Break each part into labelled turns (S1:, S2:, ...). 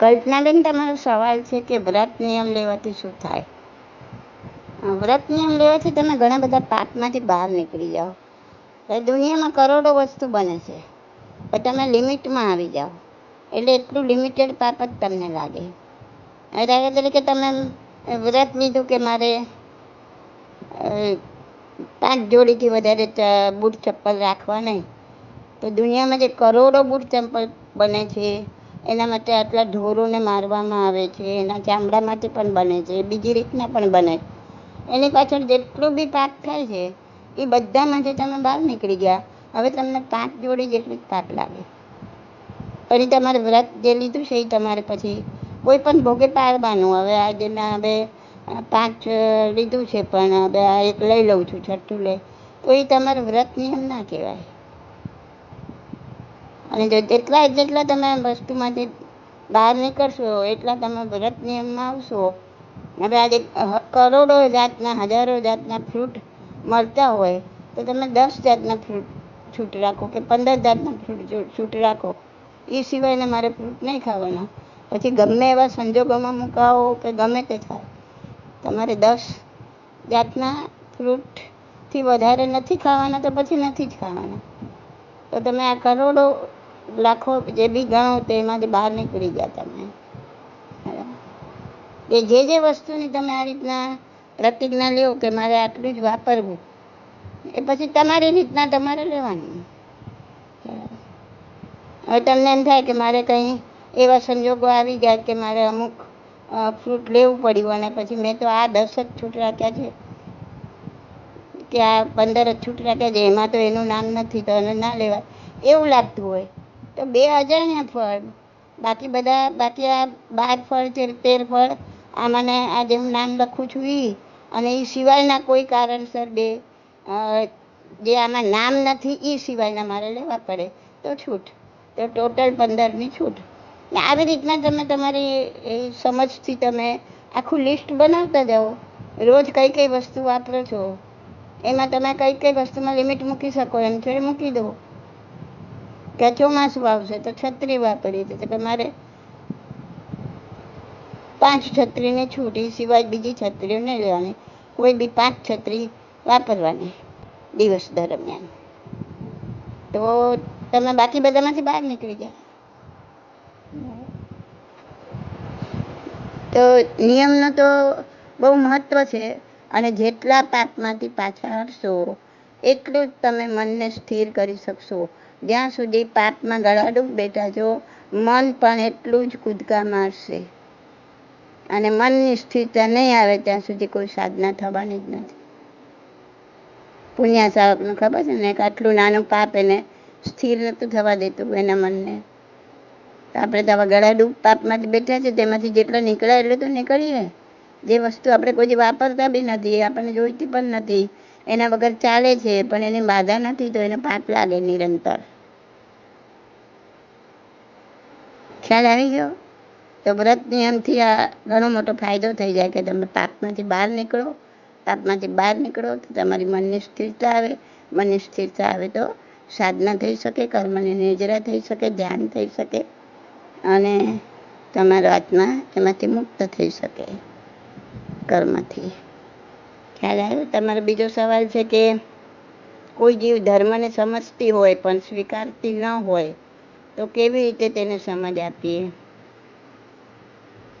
S1: કલ્પનાબેન, તમારો સવાલ છે કે વ્રત નિયમ લેવાથી શું થાય? વ્રત નિયમ લેવાથી તમે ઘણા બધા પાપમાંથી બહાર નીકળી જાઓ. દુનિયામાં કરોડો વસ્તુ બને છે, પણ તમે લિમિટમાં આવી જાઓ. એટલે એટલું લિમિટેડ પાપ જ તમને લાગે. દાખલા તરીકે તમે વ્રત લીધું કે મારે પાંચ જોડીથી વધારે બૂટ ચપ્પલ રાખવા નહીં, તો દુનિયામાં જે કરોડો બૂટ ચંપલ બને છે એના માટે આટલા ઢોરોને મારવામાં આવે છે, એના ચામડામાંથી પણ બને છે, બીજી રીતના પણ બને એની પાછળ જેટલું બી પાક થાય છે, એ બધામાંથી તમે બહાર નીકળી ગયા. હવે તમને પાંચ જોડી જેટલી જ પાક લાગે. પછી તમારે વ્રત જે લીધું છે એ તમારે પછી કોઈ પણ ભોગે પાડવાનું. હવે આજે ના હવે પાંચ લીધું છે પણ હવે આ એક લઈ લઉં છું, છઠ્ઠું લઈ. તો એ તમારે વ્રત નિયમ ના કહેવાય. અને જેટલા જેટલા તમે વસ્તુમાંથી બહાર નીકળશો, એટલા તમે ભરત નિયમમાં આવશો. હવે આજે કરોડો જાતના, હજારો જાતના ફ્રૂટ મળતા હોય, તો તમે દસ જાતના ફ્રૂટ છૂટ રાખો કે પંદર જાતના ફ્રૂટ છૂટ રાખો. એ સિવાયને મારે ફ્રૂટ નહીં ખાવાના. પછી ગમે એવા સંજોગોમાં મુકાવો કે ગમે તે થાય. તમારે દસ જાતના ફ્રૂટથી વધારે નથી ખાવાના તો પછી નથી જ ખાવાના. તો તમે આ કરોડો લાખો, જે બી ગણો તેમાંથી બહાર નીકળી ગયા તમે. કે જે જે વસ્તુની તમે આ રીતના પ્રતિજ્ઞા લ્યો કે મારે આટલું જ વાપરવું, એ પછી તમારી રીતના તમારે લેવાની. હવે તમને એમ થાય કે મારે કંઈ એવા સંજોગો આવી ગયા કે મારે અમુક ફ્રૂટ લેવું પડ્યું અને પછી મેં તો આ દસ જ છૂટ રાખ્યા છે. કે આ પંદર જ છૂટ રાખ્યા છે, એમાં તો એનું નામ નથી તો એને ના લેવાય. એવું લાગતું હોય. તો બે અજાણ્યા ફળ. બાકી બધા, બાકી આ બાર ફળ, તેર તેર ફળ મને આ જે હું નામ લખું છું એ અને એ સિવાયના કોઈ કારણસર બે જે આમાં નામ નથી એ સિવાયના મારે લેવા પડે. તો છૂટ. તો ટોટલ પંદરની છૂટ. ને આવી રીતના તમે તમારી એ સમજથી તમે આખું લિસ્ટ બનાવતા જાઓ. રોજ કઈ કઈ વસ્તુ વાપરો છો. એમાં તમે કઈ કઈ વસ્તુમાં લિમિટ મૂકી શકો એમ છો એ મૂકી દો. કે ચોમાસું આવશે તો છત્રી વાપરી છે. કે મારે પાંચ છત્રીને છૂટ સિવાય બીજી છત્રીઓ નહીં લેવાની. કોઈ બી પાંચ છત્રી વાપરવાની દિવસ દરમિયાન. તો તમે બાકી બધામાંથી બહાર નીકળી જાય તો નિયમનો તો બહુ મહત્વ છે અને જેટલા પાપમાંથી પાછા હટશો, એટલું જ તમે મનને સ્થિર કરી શકશો. જ્યાં સુધી પાપમાં ગળાડૂબ બેઠા છો, મન પણ એટલું જ કૂદકા મારશે. અને મનની સ્થિરતા નહીં આવે ત્યાં સુધી કોઈ સાધના થવાની જ નથી. પુણ્યા સાહેબને ખબર છે ને? આટલું નાનું પાપ એને સ્થિર નહોતું થવા દેતું એના મનને. આપણે તો આવા ગળાડૂબ પાપમાંથી બેઠા છે, તેમાંથી જેટલો નીકળે એટલું તો નીકળીએ. જે વસ્તુ આપણે કોઈ વાપરતા બી નથી, આપણને જોઈતી પણ નથી. એના વગર ચાલે છે, પણ એની બાધા નથી, તો એને પાપ લાગે નિરંતર. ખ્યાલ આવી ગયો? તો વ્રત નિયમથી આ ઘણો મોટો ફાયદો થઈ જાય કે તમે પાપમાંથી બહાર નીકળો, પાપમાંથી બહાર નીકળો તો તમારી મનની સ્થિરતા આવે. મનની સ્થિરતા આવે તો સાધના થઈ શકે, કર્મની નિજરા થઈ શકે, ધ્યાન થઈ શકે અને તમારો આત્મા એમાંથી મુક્ત થઈ શકે કર્મથી. ખ્યાલ આવ્યો? તમારો બીજો સવાલ છે કે કોઈ જીવ ધર્મને સમજતી હોય પણ સ્વીકારતી ન હોય તો કેવી રીતે તેને સમજ આપીએ?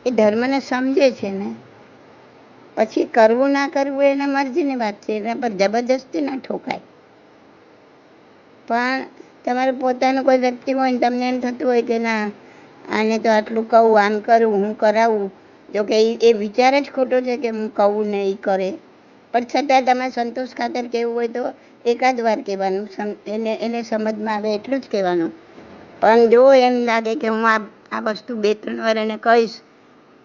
S1: એ ધર્મને સમજે છે ને. પછી કરવું ના કરવું એના મરજીની વાત છે, એના પર જબરજસ્તી ના ઠોકાય. પણ તમારે પોતાનું કોઈ વ્યક્તિ હોય ને તમને એમ થતું હોય કે ના, આને તો આટલું કહું, આમ કરું, હું કરાવું. જો કે એ વિચાર જ ખોટો છે કે હું કહું ને એ કરે. પણ છતાં તમે સંતોષ ખાતર કહેવું હોય તો એકાદ વાર કહેવાનું એને એને સમજમાં આવે એટલું જ કહેવાનું. પણ જો એમ લાગે કે હું આ આ વસ્તુ બે ત્રણ વાર એને કહીશ.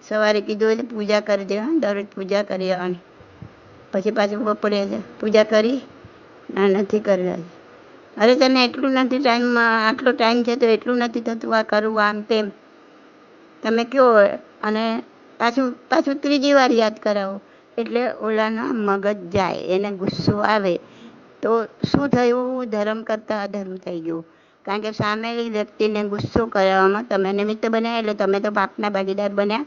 S1: સવારે કીધું એટલે પૂજા કરજે હા દરરોજ પૂજા કરી આવવાની. પછી પાછું બપોરે પૂજા કરી ના નથી કરી અરે તને એટલું નથી ટાઈમમાં, આટલો ટાઈમ છે તો એટલું નથી થતું આ કરવું આમ તેમ. તમે કહો અને પાછું પાછું ત્રીજી વાર યાદ કરાવો. એટલે ઓલાના મગજ જાય, એને ગુસ્સો આવે. તો શું થયું? ધર્મ કરતાં અધર્મ થઈ ગયું. કારણ કે સામેની વ્યક્તિને ગુસ્સો કરવામાં તમે નિમિત્ત બન્યા એટલે તમે તો પાપના ભાગીદાર બન્યા.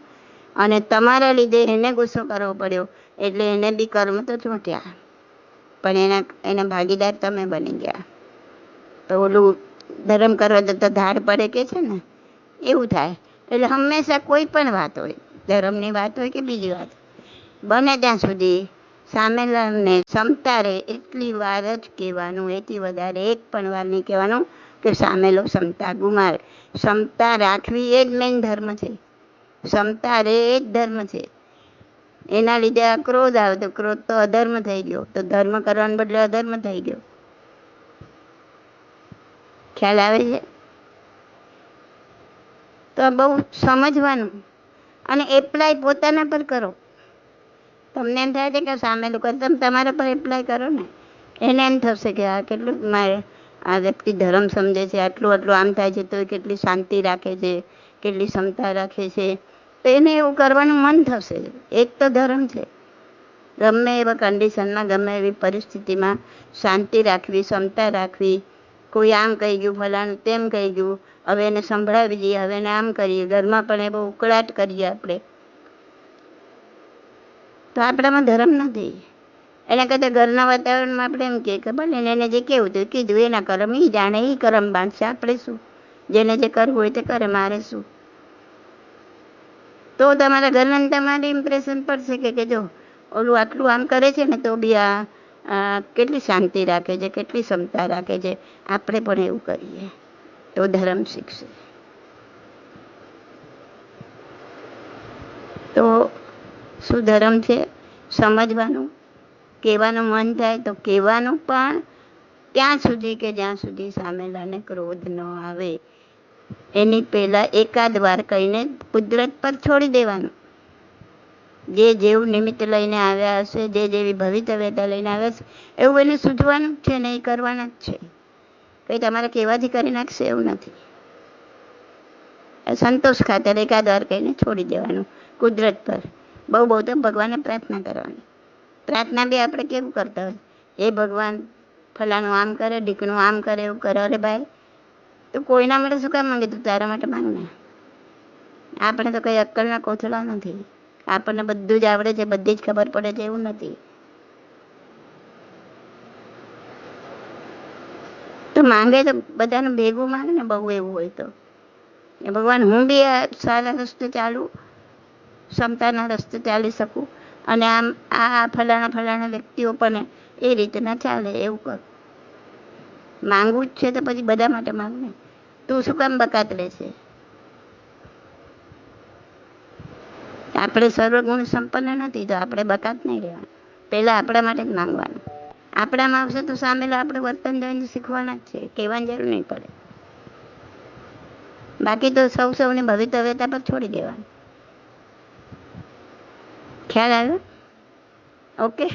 S1: અને તમારા લીધે એને ગુસ્સો કરવો પડ્યો એટલે એને બી કર્મ તો ચોંટ્યા. પણ એના એના ભાગીદાર તમે બની ગયા. તો ઓલું ધર્મ કરવા જતાં ધાર પડે કે છે ને, એવું થાય. એટલે હંમેશા કોઈ પણ વાત હોય, ધર્મની વાત હોય કે બીજી વાત, બને ત્યાં સુધી સામેલાને ક્ષમતા રહે એટલી વાર જ કહેવાનું, એથી વધારે એક પણ વાર નહીં કહેવાનું કે સામેલો ક્ષમતા ગુમાવે. ક્ષમતા રાખવી એ જ મેઇન ધર્મ છે. ક્ષમતા રે એ જ ધર્મ છે. એના લીધે આ ક્રોધ આવે તો ક્રોધ તો અધર્મ થઈ ગયો. તો ધર્મ કરવાને બદલે અધર્મ થઈ ગયો. ખ્યાલ આવે છે? તો બહુ સમજવાનું. અને એપ્લાય પોતાના પર કરો. તમને એમ થાય છે કે સામે લોકો, તમે તમારા પર એપ્લાય કરો ને. એને એમ થશે કે આ કેટલું મારે આ વ્યક્તિ ધર્મ સમજે છે, આટલું આટલું આમ થાય છે તો એ કેટલી શાંતિ રાખે છે, કેટલી ક્ષમતા રાખે છે. તો એને એવું કરવાનું મન થશે. એક તો ધર્મ છે. ગમે એવા કન્ડિશનમાં ગમે એવી પરિસ્થિતિમાં શાંતિ રાખવી, ક્ષમતા રાખવી. કોઈ આમ કહી ગયું, ફલાણું તેમ કહી ગયું, હવે એને સંભળાવી દઈએ, હવે એને આમ કરીએ. ઘરમાં પણ એ બહુ ઉકળાટ કરીએ આપણે. તો આપણામાં ધર્મ નથી. એના કરતાં ઘરના વાતાવરણમાં આપણે એમ કહીએ કે ભલે એને જે કહેવું હતું કીધું, એના કરમ એ જાણે એ કરમ બાંધશે, આપણે શું? જેને જે કરવું હોય તે કરે, મારે શું? તો તમારા ઘરના તમારે ઇમ્પ્રેશન પડશે કે કે જો ઓલું આટલું આમ કરે છે ને, તો બી આ કેટલી શાંતિ રાખે છે, કેટલી ક્ષમતા રાખે છે. આપણે પણ એવું કરીએ. તો ધર્મ શીખશે. તો શું ધર્મ છે? સમજવાનું. કહેવાનું મન થાય તો કહેવાનું પણ ત્યાં સુધી કે જ્યાં સુધી સામેલાને ક્રોધ ન આવે. એની પહેલાં એકાદ વાર કહીને કુદરત પર છોડી દેવાનું. જે જેવું નિમિત્ત લઈને આવ્યા હશે, જે જેવી ભવિતવ્યતા લઈને આવ્યા હશે, એવું એને સૂઝવાનું જ છે ને એ કરવાના જ છે. કંઈ તમારે કહેવાથી કરી નાખશે એવું નથી. સંતોષ ખાતર એકાદ વાર કહીને છોડી દેવાનું કુદરત પર. બહુ બહુ તો ભગવાનને પ્રાર્થના કરવાની. પ્રાર્થના બી આપણે કેવું કરતા હોય? એ ભગવાન ફલાણું આમ કરે ઢીકણું આમ કરે, એવું કરે. અરે ભાઈ, તો કોઈના માટે શું કામ માંગે? તું તારા માટે માંગ ને આપણે તો કંઈ અક્કલના કોથળા નથી. આપણને બધું જ આવડે છે, બધી જ ખબર પડે છે, એવું નથી. તો માંગે તો બધાનું ભેગું માંગે ને બહુ એવું હોય તો. ભગવાન હું બી સારા રસ્તે ચાલું, ક્ષમતાના રસ્તે ચાલી શકું? અને આમ આ ફલાણા ફલાણા વ્યક્તિઓ પણ એ રીતના ચાલે એવું કર. માંગવું જ છે તો પછી બધા માટે માંગ ને તું શું કામ બકાત રહેશે? આપણે સર્વગુણ સંપન્ન નથી તો આપણે બકાત નહીં રહેવાનું. પહેલાં આપણા માટે જ માંગવાનું. આપણામાં આવશે તો સામેલા આપણે વર્તન જોઈને શીખવાના જ છે. કહેવાની જરૂર નહીં પડે. બાકી તો સૌ સૌની ભવિતવ્યતા પર છોડી દેવાનું. ખ્યાલ આવ્યો ઓકે